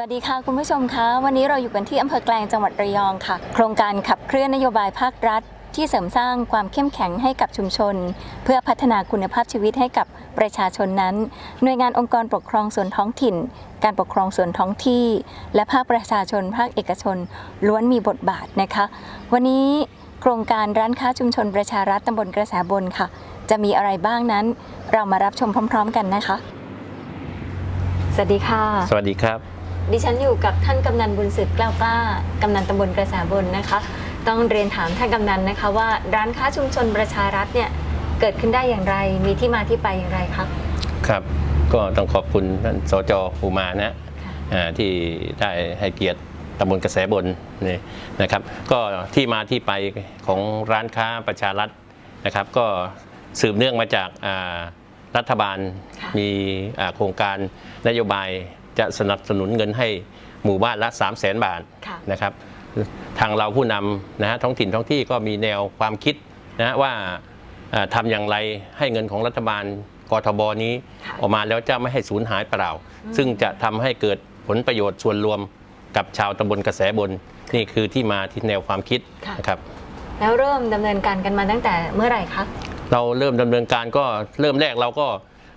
วัสดีค่ะคุณผู้ชมคะ วันนี้เราอยู่กันที่อำเภอแกลงจังหวัดระยองค่ะ โครงการขับเคลื่อนนโยบายภาครัฐ ที่เสริมสร้างความเข้มแข็งให้กับชุมชน เพื่อพัฒนาคุณภาพชีวิตให้กับประชาชนนั้น หน่วยงานองค์กรปกครองส่วนท้องถิ่น การปกครองส่วนท้องที่ และภาคประชาชน ภาคเอกชน ล้วนมีบทบาทนะคะ วันนี้โครงการร้านค้าชุมชนประชารัฐตำบลกระแสบนค่ะ จะมีอะไรบ้างนั้น เรามารับชมพร้อม ๆ กันนะคะ สวัสดีค่ะ สวัสดีครับ ดิฉันอยู่กับท่านกำนันบุญสืบกล้าวกล้ากำนันตำบลกระแสบนนะคะ ต้องเรียนถามท่านกำนันนะคะ ว่าร้านค้าชุมชนประชารัฐเนี่ยเกิดขึ้นได้อย่างไร มีที่มาที่ไปอย่างไรคะครับก็ต้องขอบคุณท่านสจภูมานะค่ะอ่าที่ได้ให้เกียรติตำบลกระแสบนนี่นะครับ ก็ที่มาที่ไปของร้านค้าประชารัฐนะครับ ก็สืบเนื่องมาจากอ่ารัฐบาลค่ะมีอ่าโครงการนโยบาย จะสนับสนุนเงินให้หมู่บ้านละ 3 0 0แสนบาทค่ะ นะครับทางเราผู้นำนะฮะท้องถิ่นท้องที่ก็มีแนวความคิดนะฮะว่าเอ่อทำอย่างไรให้เงินของรัฐบาลกทบนี้ ค่ะออกมาแล้วจะไม่ให้สูญหายเปล่า ซึ่งจะทำให้เกิดผลประโยชน์ส่วนรวมกับชาวตำบลกระแสบน นี่คือที่มาที่แนวความคิดค่ะ นะครับ แล้วเริ่มดำเนินการกันมาตั้งแต่เมื่อไหร่คะ เราเริ่มดำเนินการก็เริ่มแรกเราก็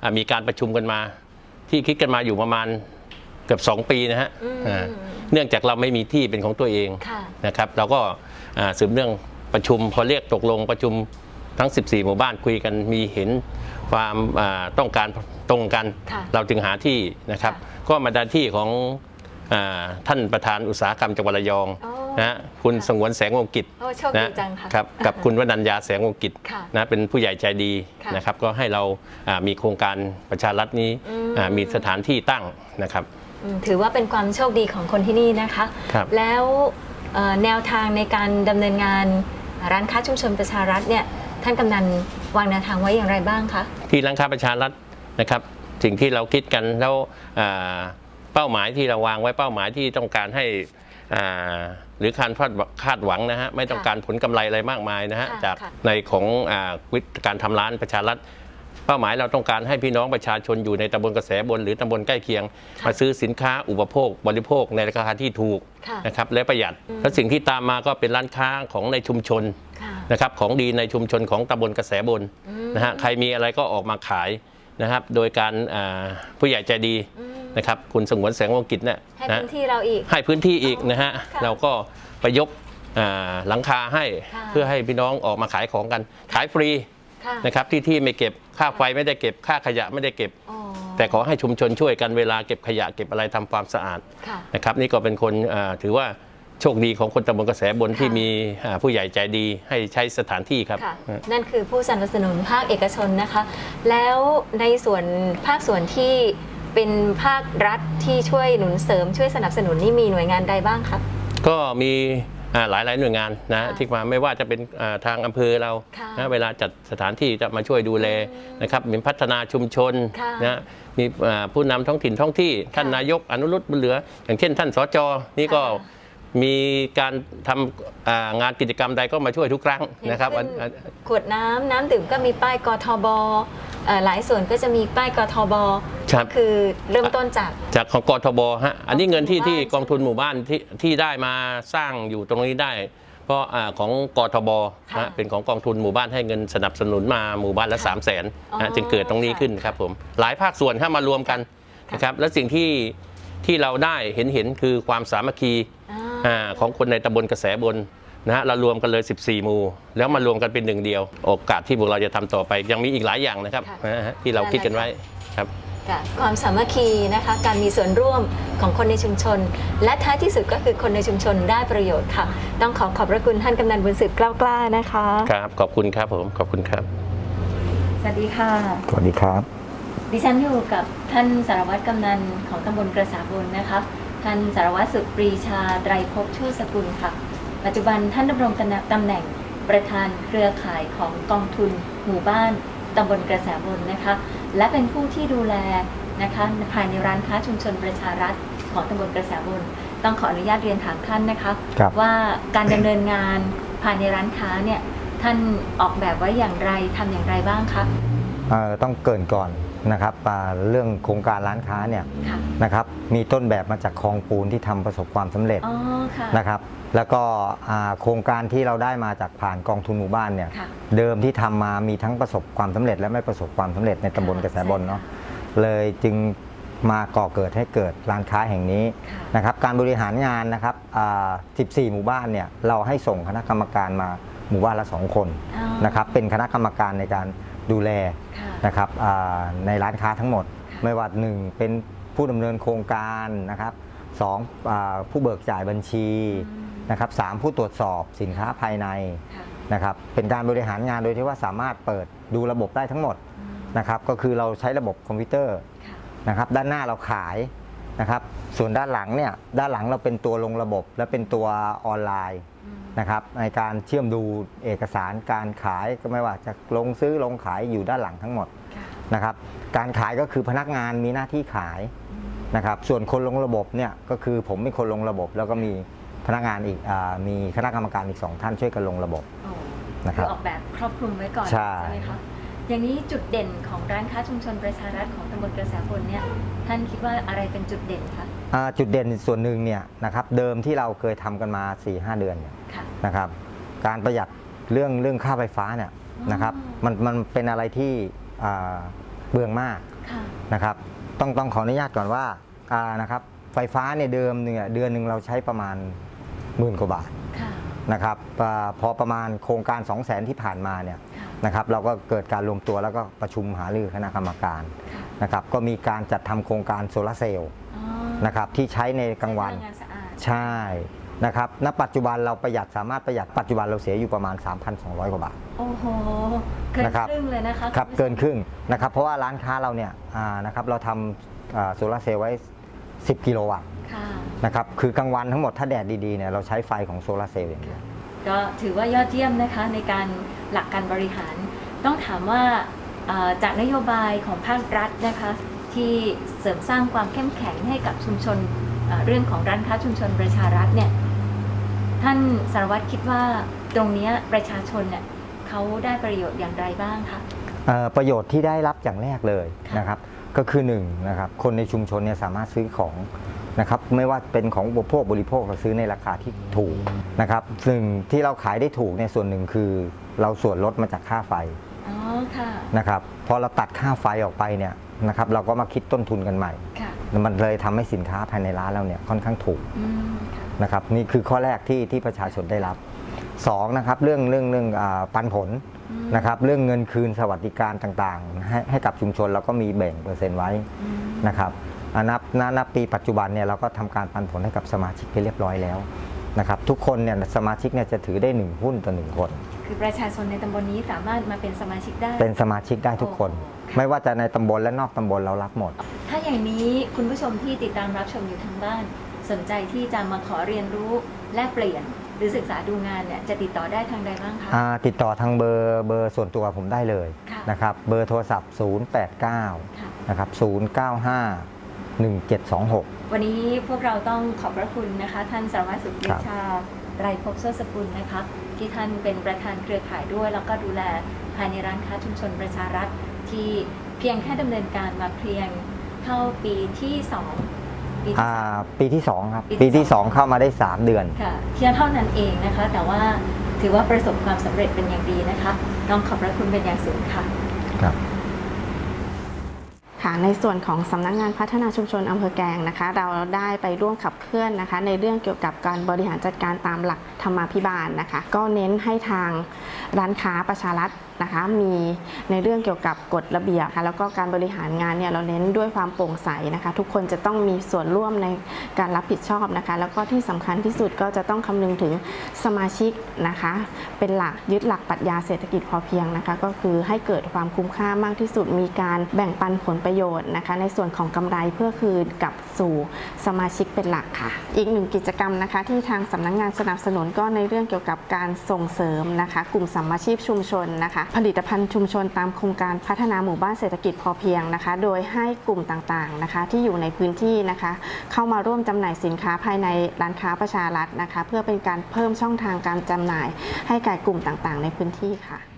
อะมีการประชุมกันมา ที่คิดกันมาอยู่ประมาณ เกือบ 2 ปีนะฮะอืมอ่าเนื่องจากเราไม่มีที่เป็นของตัวเองค่ะนะครับ เราก็อ่าสืบเนื่องประชุมพอเรียกตกลงประชุมทั้ง 14 หมู่บ้านคุยกันมีเห็นความอ่าต้องการตรงกัน ค่ะเราจึงหาที่นะครับค่ะก็มาได้ที่ของอาท่านประธานอุตสาหกรรมจังหวัดระยองอ๋อนะฮะคุณค่ะสงวนแสงวงกิจโอ้โชคดีนะจังค่ะครับกับคุณวนัญญาแสงวงกิจค่ะนะเป็นผู้ใหญ่ใจดีค่ะนะครับ ก็ให้เราอ่ามีโครงการประชารัฐนี้อืม อ่ามีสถานที่ตั้งนะครับ อืมถือว่าเป็นความโชคดีของคนที่นี่นะคะ ครับ แล้วเอ่อแนวทางในการดำเนินงานร้านค้าชุมชนประชารัฐเนี่ยท่านกำนันวางแนวทางไว้อย่างไรบ้างคะ ที่ร้านค้าประชารัฐนะครับ สิ่งที่เราคิดกันแล้วอ่าเป้าหมายที่เราวางไว้เป้าหมายที่ต้องการให้อ่าหรือการคาดคาดหวังนะฮะไม่ต้องการผลกำไรอะไรมากมายนะฮะค่ะจากค่ะ ในของอาวิธีการทำร้านประชารัฐ เป้าหมายเราต้องการให้พี่น้องประชาชนอยู่ในตำบลกระแสบนหรือตำบลใกล้เคียงค่ะมาซื้อสินค้าอุปโภค บริโภคในราคาที่ถูกค่ะนะครับและประหยัดอืมและสิ่งที่ตามมาก็เป็นร้านค้าของในชุมชนค่ะนะครับของดีในชุมชนของตำบลกระแสบนอืมนะฮะใครมีอะไรก็ออกมาขายนะครับ โดยการอ่าผู้ใหญ่ใจดีอืมนะครับคุณสงวนแสงวงกิจเนี่ยให้นะพื้นที่เราอีกให้พื้นที่อีกนะฮะค่ะเราก็ไปยกอ่าหลังคาให้ค่ะเพื่อให้พี่น้องออกมาขายของกันขายฟรี ค่ะนะครับที่ที่ไม่เก็บค่าไฟไม่ได้เก็บค่าขยะไม่ได้เก็บ อ๋อแต่ขอให้ชุมชนช่วยกันเวลาเก็บขยะเก็บอะไรทำความสะอาด ค่ะ นะครับนี่ก็เป็นคนอ่าถือว่าโชคดีของคนตำบลกระแสบนที่มีอ่าผู้ใหญ่ใจดีให้ใช้สถานที่ครับ ค่ะ นั่นคือผู้สนับสนุนภาคเอกชนนะคะ แล้วในส่วนภาคส่วนที่เป็นภาครัฐที่ช่วยหนุนเสริมช่วยสนับสนุนนี่มีหน่วยงานใดบ้างครับ ก็มีอ่า หลายหลายๆหน่วยงานนะค่ะที่มาไม่ว่าจะเป็นอ่าทางอำเภอเราค่ะนะเวลาจัดสถานที่จะมาช่วยดูแลนะครับมีพัฒนาชุมชนค่ะนะมีอ่าผู้นำท้องถิ่นท้องที่ท่านค่ะนายกอนุรุตบุญเหลือ อย่างเช่นท่านสจนี่ก็ค่ะ มีการทำอ่างานกิจกรรมใดก็มาช่วยทุกครั้งนะครับอย่างอันเช่อันขวดน้ำน้ำดื่มก็มีป้ายกทบเอ่อหลายส่วนก็จะมีป้ายกทบครับคือเริ่มต้นจากจากของกทบฮะอันนี้เงินที่หมู่บ้านที่กองทุนหมู่บ้านที่ที่ได้มาสร้างอยู่ตรงนี้ได้ เพราะอาของกทบค่ะนะเป็นของกองทุนหมู่บ้านให้เงินสนับสนุนมาหมู่บ้านละค่ะ3 0 0แสนอ๋อนะจึงเกิดตรงนี้ค่ะขึ้นครับผมหลายภาคส่วนเข้ามารวมกันค่ะนะครับและสิ่งที่ที่เราได้เห็นเห็นคือความสามัคคีอ่าอ่า ของคนในตำบลกระแสบนนะฮะเรารวมกันเลย 14 หมู่ แล้วมารวมกันเป็นหนึ่งเดียว โอกาสที่พวกเราจะทำต่อไป ยังมีอีกหลายอย่างนะครับค่ะนะฮะที่เราคิดกันไว้ครับค่ะความสามัคคีนะคะการมีส่วนร่วมของคนในชุมชน และท้ายที่สุดก็คือคนในชุมชนได้ประโยชน์ค่ะ ต้องขอขอบพระคุณท่านกำนันบุญสืบกล้าวกล้านะคะครับขอบคุณครับผมขอบคุณครับ สวัสดีค่ะ สวัสดีครับ ดิฉันอยู่กับท่านสารวัตรกำนันของตำบลกระสาบนนะคะ ท่านสารวัตรสุปรีชาไตรภพชูสกุลค่ะ ปัจจุบันท่านดำรงตำแหน่งประธานเครือข่ายของกองทุน หมู่บ้านตำบลกระแสบนนะคะ และเป็นผู้ที่ดูแลนะคะภายในร้านค้าชุมชนประชารัฐของตำบลกระแสบนต้องขออนุญาตเรียนถามท่านนะคะครับ ว่าการดำเนินงานภายในร้านค้าเนี่ยท่านออกแบบไว้อย่างไรทำอย่างไรบ้างคะ เอ่อต้องเกรินก่อน นะครับอ่าเรื่องโครงการร้านค้าเนี่ยค่ะนะครับมีต้นแบบมาจากคลองปูนที่ทำประสบความสำเร็จอ๋อค่ะ นะครับ แล้วก็อ่าโครงการที่เราได้มาจากผ่านกองทุนหมู่บ้านเนี่ย ค่ะเดิมที่ทำมามีทั้งประสบความสำเร็จ และไม่ประสบความสำเร็จในตำบลกระแสบนเนาะเลยจึงมาก่อเกิดให้เกิดร้านค้าแห่งนี้ค่ะ นะครับ การบริหารงานนะครับอ่า14 หมู่บ้านเนี่ยเราให้ส่งคณะกรรมการมาหมู่บ้านละสองคน อ๋อ นะครับเป็นคณะกรรมการในการ ดูแลค่ะนะครับอ่าในร้านค้าทั้งหมดค่ะไม่ว่าหนึ่งเป็นผู้ดำเนินโครงการนะครับสองอาผู้เบิกจ่ายบัญชีอืม นะครับสามผู้ตรวจสอบสินค้าภายในค่ะนะครับเป็นการบริหารงานโดยที่ว่าสามารถเปิดดูระบบได้ทั้งหมดอืมนะครับก็คือเราใช้ระบบคอมพิวเตอร์ ค่ะนะครับด้านหน้าเราขายนะครับส่วนด้านหลังเนี่ยด้านหลังเราเป็นตัวลงระบบและเป็นตัวออนไลน์อืม นะครับในการเชื่อมดูเอกสารการขายก็ไม่ว่าจะลงซื้อลงขายอยู่ด้านหลังทั้งหมดค่ะนะครับการขายก็คือพนักงานมีหน้าที่ขายอืมนะครับส่วนคนลงระบบเนี่ยก็คือผมเป็นคนลงระบบ แล้วก็มีพนักงานอีกอามีคณะกรรมการอีกสองท่านช่วยกันลงระบบโอ้นะครับอออกแบบครอบคลุมไว้ก่อนใช่ไหมคะอย่างนี้จุดเด่นของร้านค้าชุมชนประชารัฐของตำบลกระแสพลเนี่ยท่านคิดว่าอะไรเป็นจุดเด่นคะอ่า จุดเด่นส่วนหนึ่งเนี่ยนะครับเดิมที่เราเคยทำกันมา 4-5เดือนเนี่ยค่ะนะครับ การประหยัดเรื่องเรื่องค่าไฟฟ้าเนี่ยนะครับอ๋อมันมันเป็นอะไรที่อ่าเบืองมากค่ะนะครับต้องต้องขออนุญาตก่อนว่าอ่านะครับไฟฟ้าเนี่ยเดิมเนี่ยเดือนหนึ่งเราใช้ประมาณหมื่นกว่าบาทค่ะนะครับอาพอประมาณโครงการ 2 0 0 0 0 0ที่ผ่านมาเนี่ยค่ะนะครับเราก็เกิดการรวมตัวแล้วก็ประชุมหารือคณะกรรมการค่ะนะครับก็มีการจัดทำโครงการโซลาร์เซลล์อ๋อ นะครับที่ใช้ในกลางวัน พลังงานสะอาด ใช่นะครับณปัจจุบันเราประหยัดสามารถประหยัดปัจจุบันเราเสียอยู่ประมาณ 3,200 กว่าบาท โอ้โห เกินนะครับ ครึ่งเลยนะคะครับณผู้ชมเกินครึ่งนะครับเพราะว่าร้านค้าเราเนี่ยอ่านะครับเราทำอ่าโซลาร์เซลล์ไว้ 10 กิโลวัตต์ค่ะ นะครับคือกลางวันทั้งหมดถ้าแดดดีๆเนี่ยเราใช้ไฟของโซลาร์เซลล์อย่างเดียว ก็ถือว่ายอดเยี่ยมนะคะในการหลักการบริหาร ต้องถามว่าเอ่อจากนโยบายของภาครัฐนะคะ ที่เสริมสร้างความเข้มแข็งให้กับชุมชนเอ่อเรื่องของร้านค้าชุมชนประชารัฐเนี่ยท่านสารวัตรคิดว่าตรงเนี้ยประชาชนเนี่ยเขาได้ประโยชน์อย่างไรบ้างคะเอ่อประโยชน์ที่ได้รับอย่างแรกเลยค่ะนะครับ ก็คือ1นะครับคนในชุมชนเนี่ยสามารถซื้อของนะครับไม่ว่าเป็นของอุปโภคบริโภคก็ซื้อในราคาที่ถูกนะครับซึ่งที่เราขายได้ถูกในยส่วนหนึ่งคือ เราส่วนลดมาจากค่าไฟอ๋อค่ะนะครับพอเราตัดค่าไฟออกไปเนี่ย นะครับเราก็มาคิดต้นทุนกันใหม่ ค่ะมันเลยทำให้สินค้าภายในร้านเราเนี่ยค่อนข้างถูกอืมค่ะนะครับนี่คือข้อแรกที่ที่ประชาชนได้รับสองนะครับเรื่องเรื่องเรื่องอาปันผลอืมนะครับเรื่องเงินคืนสวัสดิการต่างๆ ให้ให้กับชุมชนเราก็มีแบ่งเปอร์เซ็นต์ไว้อืมนะครับอ่านับณนับปีปัจจุบันเนี่ยเราก็ทำการปันผลให้กับสมาชิกไปเรียบร้อยแล้ว นะครับทุกคนเนี่ยสมาชิกเนี่ยจะถือได้หนึ่งหุ้นต่อหนึ่งคน คือประชาชนในตำบลนี้สามารถมาเป็นสมาชิกได้ เป็นสมาชิกได้ทุกคนโอ้ค่ะไม่ว่าจะในตำบลและนอกตำบลเรารับหมด ถ้าอย่างนี้คุณผู้ชมที่ติดตามรับชมอยู่ทางบ้าน สนใจที่จะมาขอเรียนรู้แลกเปลี่ยน หรือศึกษาดูงานเนี่ยจะติดต่อได้ทางใดบ้างคะอ่าติดต่อทางเบอร์เบอร์ส่วนตัวผมได้เลยค่ะ นะครับเบอร์โทรศัพท์ 089 ค่ะ นะครับ 095 1726 วันนี้พวกเราต้องขอบพระคุณนะคะ ท่านสารวัตรสุริครับชาไตรภพโซสกุลนะคะ ที่ท่านเป็นประธานเครือข่ายด้วย แล้วก็ดูแลภายในร้านค้าชุมชนประชารัฐ ที่เพียงแค่ดำเนินการมาเพียงเข้าปีที่2ปีที่อ่าสาม ปีที่ 2 ครับ ปีที่ปีที่ สอง 2 เข้ามาได้ 3 เดือน ค่ะเพียงเท่านั้นเองนะคะ แต่ว่าถือว่าประสบความสำเร็จเป็นอย่างดีนะคะน้องขอบพระคุณเป็นอย่างสูงค่ะ ครับ ค่ะในส่วนของสำนักงานพัฒนาชุมชนอำเภอแกลงนะคะ เราได้ไปร่วมขับเคลื่อนนะคะ ในเรื่องเกี่ยวกับการบริหารจัดการตามหลักธรรมาภิบาลนะคะ ก็เน้นให้ทางร้านค้าประชารัฐนะคะมีในเรื่องเกี่ยวกับกฎระเบียบค่ะแล้วก็การบริหารงานเนี่ยเราเน้นด้วยความโปร่งใสนะคะ ทุกคนจะต้องมีส่วนร่วมในการรับผิดชอบนะคะ แล้วก็ที่สำคัญที่สุดก็จะต้องคำนึงถึงสมาชิกนะคะ เป็นหลักยึดหลักปรัชญาเศรษฐกิจพอเพียงนะคะ ก็คือให้เกิดความคุ้มค่ามากที่สุด มีการแบ่งปันผลประโยชน์นะคะ ในส่วนของกำไรเพื่อคืนกลับสู่สมาชิกเป็นหลักค่ะ อีกหนึ่งกิจกรรมนะคะ ที่ทางสำนักงานสนับสนุนก็ในเรื่องเกี่ยวกับการส่งเสริมนะคะ กลุ่มสัมมาชีพชุมชนนะคะผลิตภัณฑ์ชุมชนตามโครงการพัฒนาหมู่บ้านเศรษฐกิจพอเพียงนะคะ โดยให้กลุ่มต่างๆนะคะ ที่อยู่ในพื้นที่นะคะ เข้ามาร่วมจำหน่ายสินค้าภายในร้านค้าประชารัฐนะคะ เพื่อเป็นการเพิ่มช่องทางการจำหน่าย ให้แก่กลุ่มต่างๆ ในพื้นที่ค่ะ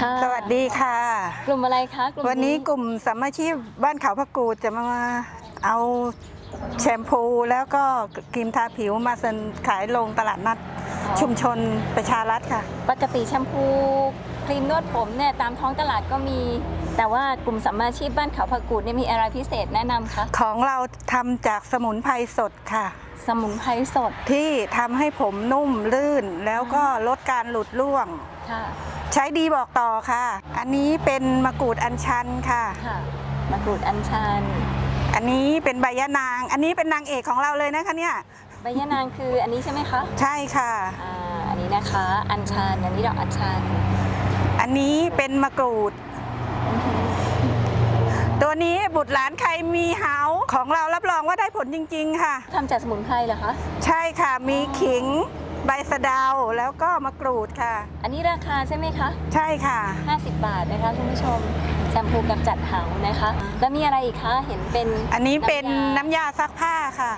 ค่ะ สวัสดีค่ะ กลุ่มอะไรคะกลุ่มวันนี้กลุ่มสามัคชีพบ้านเขาพระกูดจะมาเอาแชมพูแล้วก็ครีมทาผิวมาเสนขายลงตลาดนัดชุมชนประชารัฐค่ะ ปกติแชมพูครีมนวดผมเนี่ยตามท้องตลาดก็มี แต่ว่ากลุ่มสัมมาชีพบ้านเขาผักกูดเนี่ยมีอะไรพิเศษแนะนำคะ ของเราทำจากสมุนไพรสดค่ะ สมุนไพรสดที่ทำให้ผมนุ่มลื่นแล้วก็ลดการหลุดร่วง ค่ะ ใช้ดีบอกต่อค่ะ อันนี้เป็นมะกรูดอัญชันค่ะ ค่ะมะกรูดอัญชันอันนี้เป็นใบยะนาง อันนี้เป็นนางเอกของเราเลยนะคะเนี่ย ใบยะนางคืออันนี้ใช่ไหมคะใช่ค่ะ อ่าอันนี้นะคะ อัญชันอันนี้ดอกอัญชันอันนี้เป็นมะกรูด ตัวนี้บุตรหลานใครมีเฮาของเรารับรองว่าได้ผลจริง ๆ ค่ะ ทำจากสมุนไพรเหรอคะ ใช่ค่ะ มีขิง ใบสะเดาแล้วก็มะกรูดค่ะ อันนี้ราคาใช่ไหมคะ ใช่ค่ะ 50 บาทนะคะคุณผู้ชมแชมพูกับจัดเหานะคะ แล้วมีอะไรอีกคะเห็นเป็นอันนี้เป็นยาน้ำยาซักผ้าค่ะ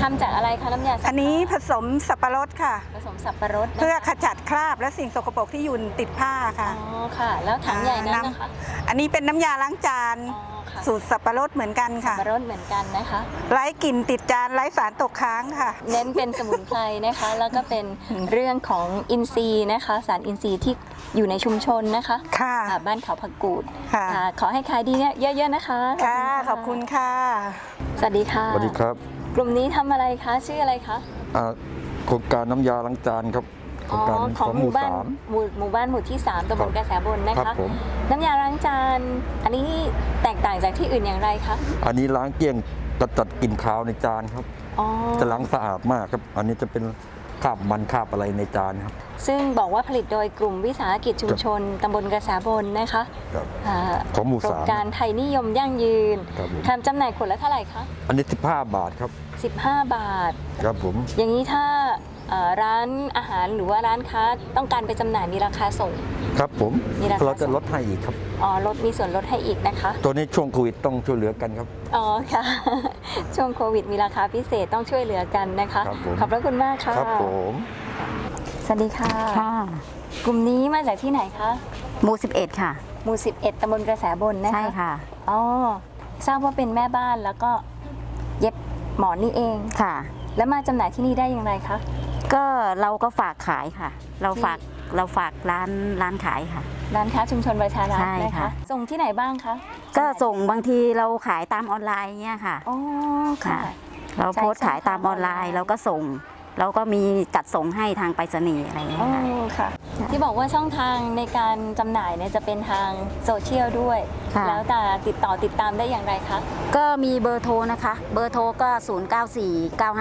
ทำจากอะไรคะน้ำยาซักอันนี้ผผ้าสมสับปะรดค่ะ ผสมสับปะรดนะคะเพื่อขจัดคราบและสิ่งสกปรกที่อยู่ติดผ้าอ๋ค่ะอค่ะ แล้วถังใหญ่นั้นอ่านะคะ อันนี้เป็นน้ำยาล้างจานอ๋อ ค่ะสูตรสับปะรดเหมือนกันสับค่ะปะรดเหมือนกันนะคะ ไร้กลิ่นติดจานไร้สารตกค้างค่ะ เน้นเป็นสมุนไพรนะคะ แล้วก็เป็นเรื่องของอินทรีย์นะคะ สารอินทรีย์ที่อยู่ในชุมชนนะคะค่ะ อ่าบ้านเขาผักกูดค่ะค่ะขอให้ขายดีเนี่ยเยอะ ๆนะคะค่ะ ขอบคุณค่ะ สวัสดีค่ะสวัสดีครับกลุ่มนี้ทำอะไรคะชื่ออะไรคะอ่าโครงการน้ำยาล้างจานครับ โครงการขขอองงหหมู่มู่บ้านสามหมู่หมู่บ้านหมู่ที่ 3ตำบลกระแสบนนะครัคะบผมน้ำยาล้างจานอันนี้แตกต่างจากที่อื่นอย่างไรคะอันนี้ล้างเกลี้ยงกระจัดกลิ่นคาวในจานครับอ๋อจะล้างสะอาดมากครับ อันนี้จะเป็นคราบมันคราบอะไรในจานครับ ซึ่งบอกว่าผลิตโดยกลุ่มวิสาหกิจชุมชนตำบลกระแสบนนะคะครับอ่าของหมู่โครสางมการไทยนิยมยั่งยืนครับผมทำจำหน่ายขวดละเท่าไหร่คะ อันนี้ 15 บาทครับ 15 บาท ครับผม อย่างนี้ถ้าเอ่อ ร้านอาหารหรือว่าร้านค้าต้องการไปจำหน่ายมีราคาส่ง ครับผมมีราคา เราจะลดให้อีกครับ อ๋อลดมีส่วนลดให้อีกนะคะ ตัวนี้ช่วงโควิดต้องช่วยเหลือกันครับ อ๋อค่ะ ช่วงโควิดมีราคาพิเศษต้องช่วยเหลือกันนะคะ ครับผม ขอบพระคุณมากค่ะ ครับผม สวัสดีค่ะ ค่ะกลุ่มนี้มาจากที่ไหนคะหมู่11 ค่ะ หมู่ 11ตำบลกระแสบนนะคะใช่ค่ะ อ๋อทราบว่าเป็นแม่บ้านแล้วก็เย็บหมอนนี่เอง ค่ะ แล้วมาจำหน่ายที่นี่ได้อย่างไรคะ ก็เราก็ฝากขายค่ะ เราฝากเราฝากร้านร้านขายค่ะ ร้านค้าชุมชนประชารัฐใช่นะค่ะ คะส่งที่ไหนบ้างคะก็ส่งบางทีเราขายตามออนไลน์เนี่ยค่ะ อ๋อค่ะ ค่ะ เราโพสต์ขายตามออนไลน์ เราก็ส่ง เราก็มีจัดส่งให้ทางไปรษณีย์อะไรอย่างเงี้อ๋ยค่ะอค่ะ ที่บอกว่าช่องทางในการจำหน่ายเนี่ยจะเป็นทางโซเชียลด้วย ค่ะ แล้วแต่ติดต่อติดตามได้อย่างไรคะ ก็มีเบอร์โทรนะคะ เบอร์โทรก็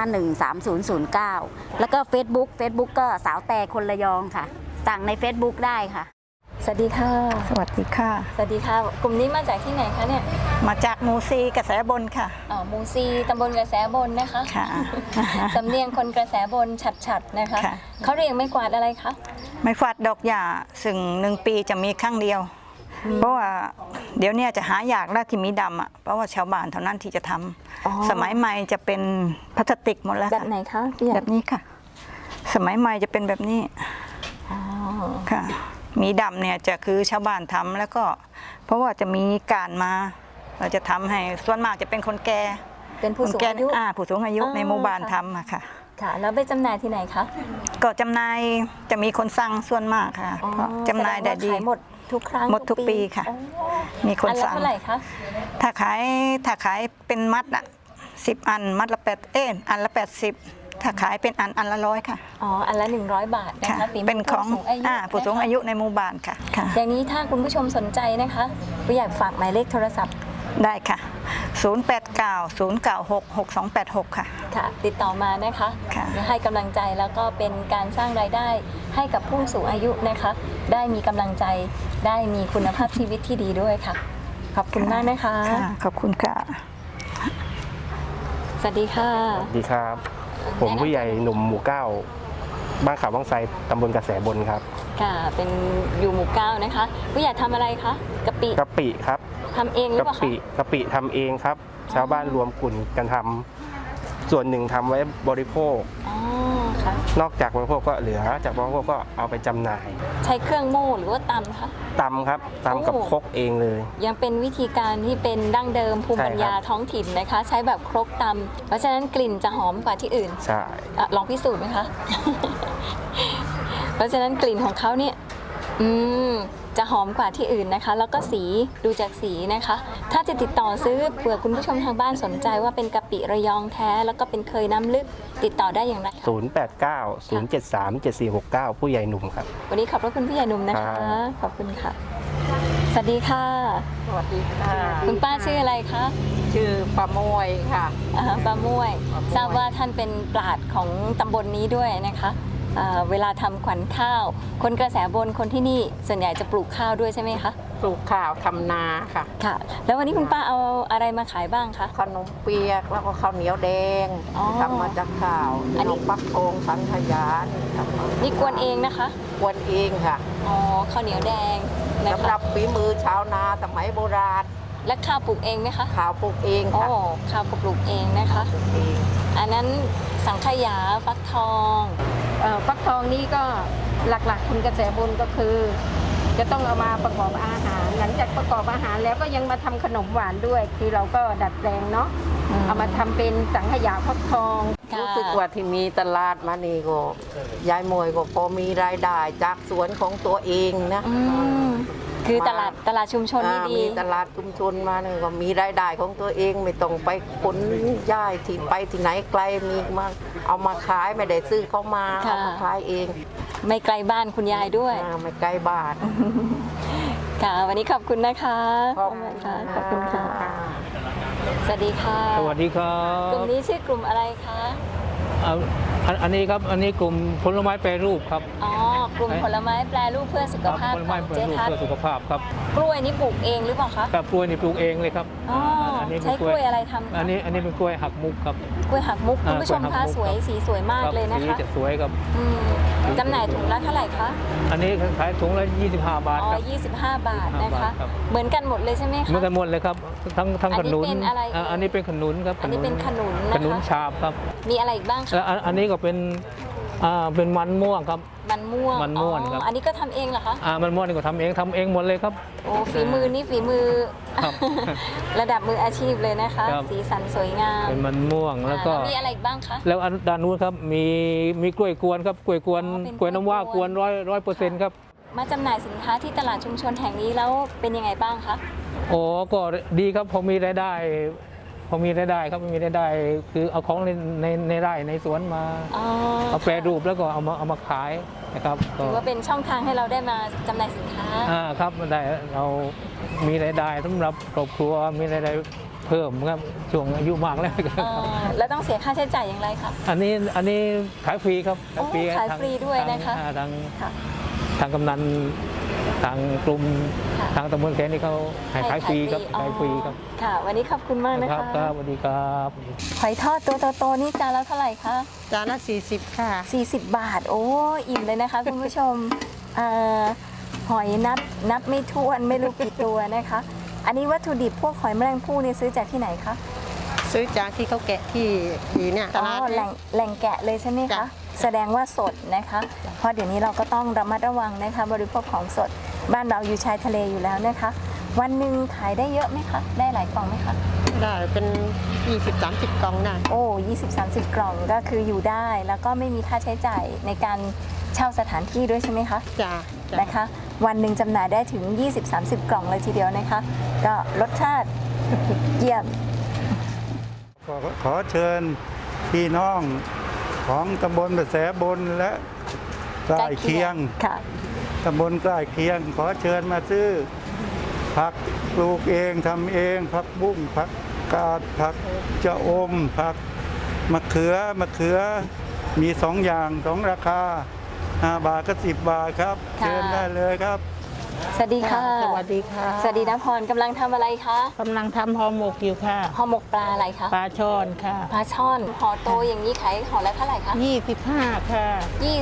0949513009 แล้วก็ Facebook Facebook ก็สาวแต่คนระยองค่ะ สั่งใน Facebook ได้ค่ะ สวัสดีค่ะ สวัสดีค่ะ สวัสดีค่ะ กลุ่มนี้มาจากที่ไหนคะเนี่ย มาจากหมูซีกระแสบนค่ะอ๋อหมูซีตำบลกระแสบนนะคะ ค่ะ สำเนียงคนกระแสบนฉัดๆนะคะค่ะเขาเรียกไม่กวาดอะไรคะ ไม่ฟัดดอกหญ้าซึ่งหนึ่งปีจะมีครั้งเดียว เพราะว่าเดี๋ยวเนี้จะหายากแล้วที่มีดำอะ เพราะว่าชาวบ้านเท่านั้นที่จะทำอ๋อสมัยใหม่จะเป็นพลาสติกหมดแล้ว แบบค่ะไหนคะพี่ใหญ่แบบนี้ค่ะ สมัยใหม่จะเป็นแบบนี้อ๋อค่ะ มีดำเนี่ยจะคือชาวบ้านทำแล้วก็ เพราะว่าจะมีการมา เราจะทำให้ส่วนมากจะเป็นคนแก่เป็นผู้สูงคนแก่อายุอ่าผู้สูงอายุอ๋อในหมู่บ้านค่ะทำอะค่ะ ค่ะ แล้วไปจำหน่ายที่ไหนคะก็จำหน่ายจะมีคนสั่งส่วนมากค่ะอ๋อเพราะจำหน่ายได้ดีแสงว่ขายหมดทุกครั้งหมดทุกปีค่ะโอ้มีคนอันละสั่งเท่าไหร่คะถ้าขายถ้าขายเป็นมัดอะสิบอันมัดละแปดเอ้ยอันละแปดสิบ ถ้าขายเป็นอันอันละร้อยค่ะอ๋อ อันละ 100 บาทนะค่ะคะฝีมืเป็นของผู้สูงอายุอ่าผู้สูงนะคะอายุในหมู่บ้านค่ะค่ะ อย่างนี้ถ้าคุณผู้ชมสนใจนะคะผู้อยากฝากหมายเลขโทรศัพท์ได้ค่ะ 089 096 6286 ค่ะ ค่ะ ติดต่อมานะคะค่ะ ให้กำลังใจแล้วก็เป็นการสร้างรายได้ให้กับผู้สูงอายุนะคะ ได้มีกำลังใจได้มีคุณภาพชีวิตที่ดีด้วยค่ะ ขอบคุณมากนะคะ ค่ะ ขอบคุณค่ะ สวัสดีค่ะสวัสดีครับ ผมผู้ใหญ่หนุ่มหมู่เก้าบ้านเขาบางไทรตำบลกระแสบนครับค่ะ เป็นอยู่หมู่เก้านะคะ ผู้ใหญ่ทำอะไรคะกะปิกะปิครับทำเองหรือกะเปล่าปิคะกะปิทำเองครับ ชาวบ้านรวมกลุ่มกันทำส่วนหนึ่งทำไว้บริโภค อ๋อ ค่ะนอกจากบริโภคก็เหลือจากบริโภคก็เอาไปจำหน่ายใช้เครื่องโม่หรือว่าตำคะ ตำครับตำกับโอ้ ครกเองเลย ยังเป็นวิธีการที่เป็นดั้งเดิมภูมิใช่ปัญญาครับ ท้องถิ่นนะคะ ใช้แบบครกตำเพราะฉะนั้นกลิ่นจะหอมกว่าที่อื่น ใช่ อะลองพิสูจน์ไหมคะ เพราะฉะนั้นกลิ่นของเขาเนี่ย อืม จะหอมกว่าที่อื่นนะคะ แล้วก็สีดูจากสีนะคะ ถ้าจะติดต่อซื้อเผื่อคุณผู้ชมทางบ้านสนใจว่าเป็นกะปิระยองแท้ แล้วก็เป็นเคยน้ำลึกติดต่อได้อย่างไรคะ089 073 7469 ผู้ใหญ่หนุ่มครับ วันนี้ขอบพระคุณพี่ใหญ่หนุ่มนะคะครับขอบคุณค่ะ สวัสดีค่ะ สวัสดีค่ะ คุณป้าชื่ออะไรคะชื่อปามวยค่ะอ่าป้าม่วยป้าม่วย ทราบว่าท่านเป็นปราดของตำบลนี้ด้วยนะคะ อ่าเวลาทำขวัญข้าว คนกระแสบนคนที่นี่ส่วนใหญ่จะปลูกข้าวด้วยใช่ไหมคะ ปลูกข้าวทำนาค่ะ ค่ะ แล้ววันนี้คุณป้าเอาอะไรมาขายบ้างคะ ขนมเปียกแล้วก็ข้าวเหนียวแดงอ๋อทำมาจากข้าวอันนี้ ขมปักทองสังขยานี่ทำมานี่กวนเองนะคะ กวนเองค่ะอ๋อข้าวเหนียวแดงนะสำหคะรับฝีมือชาวนาสมัยโบราณและข้าวปลูกเองไหมคะข้าวปลูกเองโอ้ค่ะข้าวก็ปลูกเองนะคะ ปลูกเองอันนั้นสังขยาฟักทองเอ่อ ฟักทองนี่ก็หลักๆ คุณกระแสบุญก็คือ จะต้องเอามาประกอบอาหาร หลังจากประกอบอาหารแล้วก็ยังมาทำขนมหวานด้วย คือเราก็ดัดแปลงเนาะอืมเอามาทำเป็นสังขยาฟักทองค่ะรู้สึกว่าที่มีตลาดมานี่ก็ยายมวยก็พอมีรายได้จากสวนของตัวเองนะอืม คือตลาดตลาดชุมชนนี่อ่าดีมีตลาดชุมชนมาเนี่ยก็มีรายได้ของตัวเองไม่ต้องไปขนย้ายที่ไปที่ไหนไกลมีมาเอามาขายไม่ได้ซื้อเขามาค่ะ เอามาขายเองไม่ไกลบ้านคุณยายด้วย อ่าไม่ไกลบ้าน ค่ะ วันนี้ขอบคุณนะคะขอบคุณค่ะขอบคุณค่ะ สวัสดีค่ะ สวัสดีครักลุ่มบนี้ชื่อกลุ่มอะไรคะเอาอันอันนี้ครับ อันนี้กลุ่มผลไม้แปรรูปครับอ๋อกลุ่มผลไม้แปรรูปเพื่อสุขภาพผลขไม้องแปรเจ๊รูปทัศเพื่อน์สุขภาพครับกล้วยนี่ปลูกเองหรือเปล่าคะ กับกล้วยนี่ปลูกเองเลยครับ อ๋อ อนนี้ใช้กล้วยอะไรทำคะอันนี้อันนี้เป็นกล้วยหักมุกครับ กล้วยหักมุกอ่าคุณผู้ชมกล้วยหัคะกมุก สวยครับสีสวยมากครับเลยนะสีคะจะสวยครับ อืมจำหน่ายถุงละเท่าไหร่คะอันนี้ขายถุงละ 25 บาทอ๋อครับ 25 บาทนะคะ25บาทครับ เหมือนกันหมดเลยใช่ไหมเหมือนคะกันหมดเลยครับทั้งทั้งอัขนนี้นุนเป็นอะไรเอ่ยอ่าอันนี้เป็นขนุนครับอันนี้เป็นขนุนขนะนุนคะชาบครับมีอะไรอีกบ้างคะ แล้วอันอันนี้ก็เป็น อ่าเป็นมันม่วงครับ มันม่วงมันม่วงครับ อ๋ออันนี้ก็ทำเองเหรอคะ อ่ามันม่วงนี่ก็ทำเองทำเองหมดเลยครับ โอ้ฝีมือนี่ฝีมือ ครับ ระดับมืออาชีพเลยนะคะ ครับ สีสันสวยงามเป็นมันม่วงแล้วก็ อ่ามีอะไรอีกบ้างคะ แล้วอันด้านนู้นครับมีมีกล้วยกวนครับกล้วยกวนอ๋อเป็นกล้วยน้ำว้ากกวล้วยนกวน ร้อยร้อยเปอร์เซ็นต์ครับมาจำหน่ายสินค้าที่ตลาดชุมชนแห่งนี้แล้วเป็นยังไงบ้างคะ โอ้ก็ดีครับพอมีรายได้ พอมีรายได้ครับมีรายได้ คือเอาของในในในไร่ในสวนมาอ๋อเอาแปรรูปแล้วก็เอามาเอามาขายนะครับก็ถือว่าเป็นช่องทางให้เราได้มาจำหน่ายสินค้า อ่าครับได้เรามีรายได้สำหรับครอบครัวมีรายได้เพิ่มครับช่วงอายุมากแล้วครับเอ่อแล้วต้องเสียค่าใช้จ่ายอย่างไรคะอันนี้อันนี้ขายฟรีครับโอ้ขายทงฟรีด้วยนะคะ ทางอ่าทางค่ะ ทางกำนัน ทางกลุ่มค่ะทางตำบลแกนี่เขาให้ขายฟรีครับอ๋อขายฟรีครับ ค่ะ วันนี้ขอบคุณมากนะครัคะบครับสวัสดีครับ หอยทอดตัวโตๆนี่จานละเท่าไหร่คะ จานละ40 ค่ะ 40 บาท โอ้อิ่มเลยนะคะ คุณผู้ชมเอ่อหอยนับนับไม่ถ้วนไม่รู้กี่ตัวนะคะ อันนี้วัตถุดิบพวกหอยแมลงภู่เนี่ยซื้อจากที่ไหนคะซื้อจากที่เขาแกะที่ที่เนี่ยตอ๋อลาด แหล่งแหล่งแกะเลยใช่ไหมคะ จ้ะ แสดงว่าสดนะคะ เพราะเดี๋ยวนี้เราก็ต้องระมัดระวังนะคะ บริโภคของสด บ้านเราอยู่ชายทะเลอยู่แล้วนะคะ วันหนึ่งขายได้เยอะไหมคะ ได้หลายกล่องไหมคะ ได้เป็น 20-30 กล่องได้ โอ้20 30กล่องก็คืออยู่ได้ แล้วก็ไม่มีค่าใช้จ่ายในการเช่าสถานที่ด้วยใช่ไหมคะ จ้านะคะ วันหนึ่งจำหน่ายได้ถึง 20-30 กล่องเลยทีเดียวนะคะ ก็รสชาติ เยี่ยม ขอขอเชิญพี่น้องของตำบลประแสบนและใกล้เคียงค่ะ ตำบลใกล้เคียง ขอเชิญมาซื้อ ผักปลูกเองทำเอง ผักบุ้งผักกาดผักจะอม ผักมะเขือมะเขือมีสองอย่างสองราคาห้าบาทก็สิบบาทครับค่ะเชิญได้เลยครับ สวัสดีค่ะ สวัสดีค่ะสวัสดีนะพรกำลังทำอะไรคะกำลังทำห่อหมกอยู่ค่ะห่อหมกปลาอะไรคะปลาช่อนค่ะ ปลาช่อนห่อโตอย่างนี้ขายห่อละเท่าไหร่คะ25 ค่ะ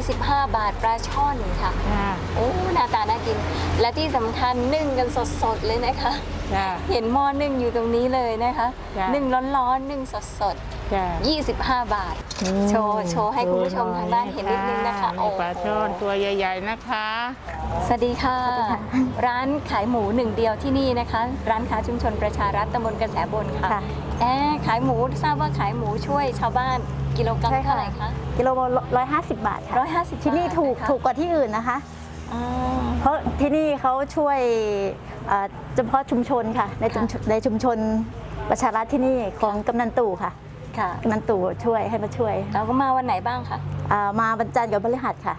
25 บาทปลาช่อนค่ะค่ะ โอ้หน้าตาน่ากิน และที่สำคัญนึ่งกันสดๆเลยนะคะจ้าเห็นหม้อนึ่งอยู่ตรงนี้เลยนะคะจ้ะ นึ่งร้อนๆนึ่งสดจ้าๆ25 บาท โชว์โชว์ให้คุณผู้ชมทางบ้านเห็นนิดนึงนะคะมีปลาช่อนโอ้โหตัวใหญ่ ๆนะคะ สวัสดีค่ะ ร้านขายหมูหนึ่งเดียวที่นี่นะคะ ร้านค้าชุมชนประชารัฐตำบลกระแสบนค่ะค่ะ แอบขายหมูทราบว่าขายหมูช่วยชาวบ้านกิโลกรัมใช่ค่ะ เท่าไหร่คะกิโลร้อยห้าสิบบาทค่ะร้อยห้าสิบที่นี่ถูกบาทนะคะถูกกว่าที่อื่นนะคะอ่าเพราะที่นี่เขาช่วย เอ่อเฉพาะชุมชนค่ะในชุมชนในชุมชนประชารัฐที่นี่ของกำนันตู่ค่ะค่ะกำนันตู่ช่วยให้มาช่วย เราก็มาวันไหนบ้างคะอ่ามาบรรจันทร์กับพฤหัสค่ะ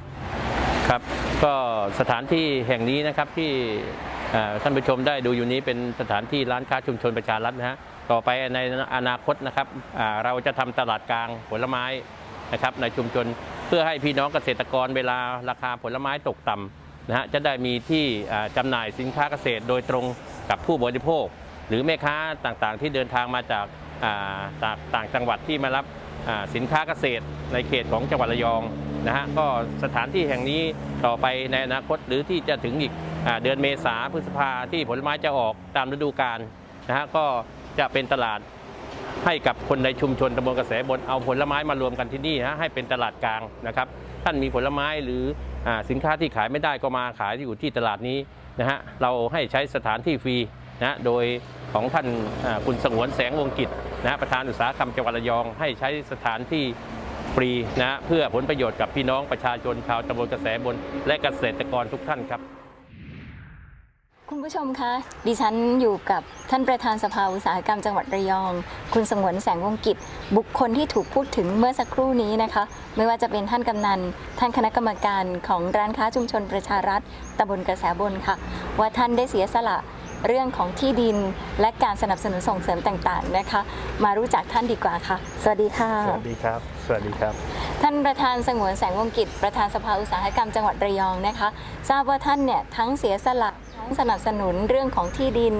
ครับก็สถานที่แห่งนี้นะครับที่เอ่อท่านผู้ชมได้ดูอยู่นี้เป็นสถานที่ร้านค้าชุมชนประชารัฐนะฮะต่อไปในอนาคตนะครับอ่าเราจะทำตลาดกลางผลไม้นะครับในชุมชนเพื่อให้พี่น้องเกษตรกรเวลาราคาผลไม้ตกต่ำ นะฮะจะได้มีที่อ่าจำหน่ายสินค้าเกษตรโดยตรงกับผู้บริโภค หรือแม่ค้าต่างๆ ที่เดินทางมาจากอ่าต่างต่างจังหวัดที่มารับสินค้าเกษตรในเขตของจังหวัดระยองนะฮะก็สถานที่แห่งนี้ต่อไปในอนาคตหรือที่จะถึงอีกอเดือนเมษาพฤษภาที่ผลไม้จะออกตามฤดูกาลนะฮะก็จะเป็นตลาดให้กับคนในชุมชนตำบลกระแสบนเอาผลไม้มารวมกันที่นี่นะให้เป็นตลาดกลางนะครับ ท่านมีผลไม้หรืออสินค้าที่ขายไม่ได้ก็มาขายอยู่ที่ตลาดนี้นะฮะเราให้ใช้สถานที่ฟรีนะโดยของท่านคุณสงวนแสงวงกิจนะประธานอุตสาหกรรมจังหวัดระยอง ให้ใช้สถานที่ฟรีนะเพื่อผลประโยชน์กับพี่น้องประชาชนชาวตำบลกระแสบนและเกษตรกรทุกท่านครับ คุณผู้ชมคะดิฉันอยู่กับท่านประธานสภาอุตสาหกรรมจังหวัดระยอง คุณสงวนแสงวงกิจ บุคคลที่ถูกพูดถึงเมื่อสักครู่นี้นะคะ ไม่ว่าจะเป็นท่านกำนัน ท่านคณะกรรมการของร้านค้าชุมชนประชารัฐตำบลกระแสบนค่ะ ว่าท่านได้เสียสละเรื่องของที่ดินและการสนับสนุนส่งเสริมต่างๆนะคะ มารู้จักท่านดีกว่าค่ะ สวัสดีค่ะ สวัสดีครับ สวัสดีครับ ท่านประธานสงวนแสงวงกิจ ประธานสภาอุตสาหกรรมจังหวัดระยองนะคะ ทราบว่าท่านเนี่ยทั้งเสียสละทั้ง สนับสนุนเรื่องของที่ดิน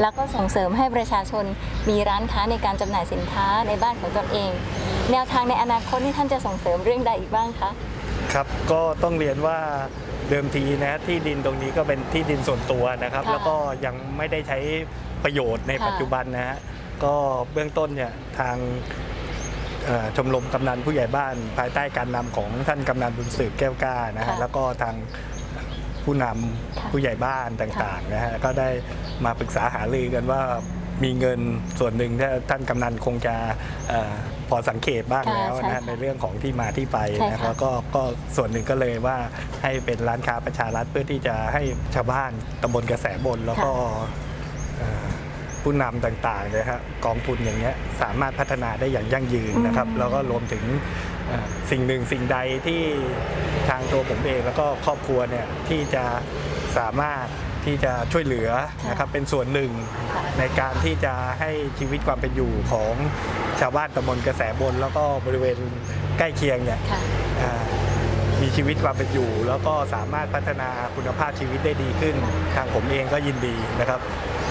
แล้วก็ส่งเสริมให้ประชาชนมีร้านค้าในการจำหน่ายสินค้าในบ้านของตนเอง แนวทางในอนาคตนี่ท่านจะส่งเสริมเรื่องใดอีกบ้างคะครับก็ต้องเรียนว่าเดิมทีนะที่ดินตรงนี้ก็เป็นที่ดินส่วนตัวนะครับค่ะแล้วก็ยังไม่ได้ใช้ประโยชน์ในค่ะปัจจุบันนะฮะก็เบื้องต้นเนี่ยทางเอ่อชมรมกำนันผู้ใหญ่บ้านภายใต้การนำของท่านกำนันบุญสืบแก้วกล้านะฮะค่ะแล้วก็ทาง ผู้นำค่ะผู้ใหญ่บ้านต่างๆนะฮะก็ได้มาปรึกษาหารือกันว่ามีเงินส่วนหนึ่งที่ท่านกำนันคงจะเออพอสังเกตบ้างค่ะแล้วใช่นะค่ะฮะในเรื่องของที่มาที่ไปใช่นะค่ะแล้วก็ก็ส่วนหนึ่งก็เลยว่าให้เป็นร้านค้าประชารัฐเพื่อที่จะให้ชาวบ้านตำบลกระแสบนแล้วก็เอ่อผู้นำต่างๆนะฮะกองทุนอย่างเงี้ยสามารถพัฒนาได้อย่างยั่งยืนนะครับอืมแล้วก็รวมถึงเอ่อ สิ่งหนึ่งสิ่งใดที่ทางตัวผมเองแล้วก็ครอบครัวเนี่ยที่จะสามารถที่จะช่วยเหลือนะครับเป็นส่วนหนึ่งค่ะในการที่จะให้ชีวิตความเป็นอยู่ของชาวบ้านตำบลกระแสบน แล้วก็บริเวณใกล้เคียงเนี่ยค่ะอ่ามีชีวิตความเป็นอยู่ แล้วก็สามารถพัฒนาคุณภาพชีวิตได้ดีขึ้น ทางผมเองก็ยินดีนะครับ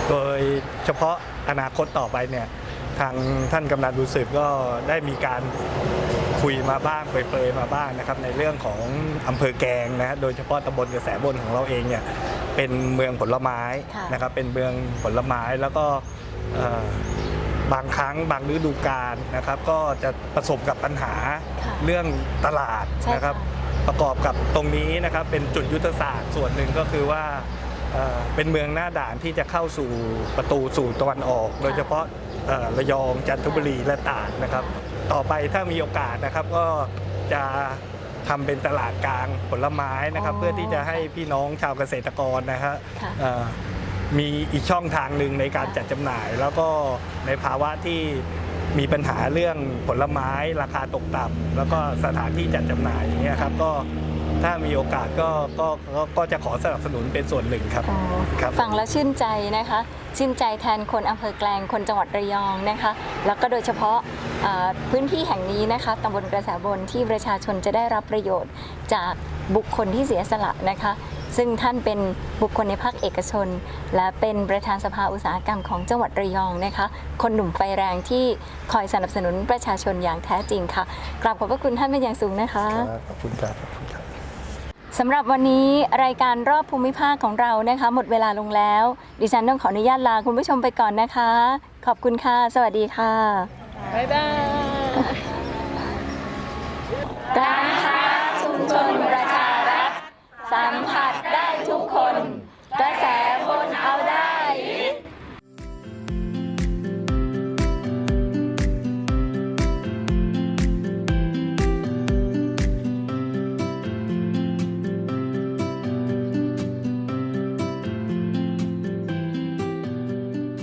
โดยเฉพาะอนาคตต่อไปเนี่ยทางท่านกำนันบุญสืบก็ได้มีการ คุยมาบ้างเปรยๆมาบ้างนะครับในเรื่องของอำเภอแกลงนะฮะโดยเฉพาะตำบลกระแสบนของเราเองเนี่ยเป็นเมืองผลไม้ค่ะนะครับเป็นเมืองผลไม้แล้วก็เอ่อบางครั้งบางฤดูกาลนะครับ ก็จะประสบกับปัญหาค่ะเรื่องตลาดใช่นะครับค่ะประกอบกับตรงนี้นะครับเป็นจุดยุทธศาสตร์ส่วนหนึ่งก็คือว่าเอ่อเป็นเมืองหน้าด่านที่จะเข้าสู่ประตูสู่ตะวันออก โดยเฉพาะเอ่อระยองจันทบุรีและตราดนะครับ ต่อไปถ้ามีโอกาสนะครับก็จะทำเป็นตลาดกลางผลไม้นะครับ อ๋อเพื่อที่จะให้พี่น้องชาวเกษตรกรนะฮะค่ะเอ่อมีอีกช่องทางหนึ่งในการจัดจำหน่าย แล้วก็ในภาวะที่มีปัญหาเรื่องผลไม้ราคาตกต่ำแล้วก็สถานที่จัดจำหน่ายอย่างเงี้ยครับก็ ถ้ามีโอกาสก็ก็ก็ก็จะขอสนับสนุนเป็นส่วนหนึ่งครับครับ ฟังแล้วชื่นใจนะคะ ชื่นใจแทนคนอำเภอแกลงคนจังหวัดระยองนะคะ แล้วก็โดยเฉพาะเอ่อพื้นที่แห่งนี้นะคะตำบลกระแสบนที่ประชาชนจะได้รับประโยชน์จากบุคคลที่เสียสละนะคะ ซึ่งท่านเป็นบุคคลในภาคเอกชน และเป็นประธานสภาอุตสาหกรรมของจังหวัดระยองนะคะ คนหนุ่มไฟแรงที่คอยสนับสนุนประชาชนอย่างแท้จริงค่ะกราบขอบพระคุณท่านเป็นอย่างสูงนะคะขอบคุณครับ สำหรับวันนี้รายการรอบภูมิภาคของเรานะคะ หมดเวลาลงแล้ว ดิฉันต้องขออนุญาตลาคุณผู้ชมไปก่อนนะคะ ขอบคุณค่ะ สวัสดีค่ะบ๊ายบายร้านค้าชุมชนประชารัฐสัมผัสได้ทุกคนกระแส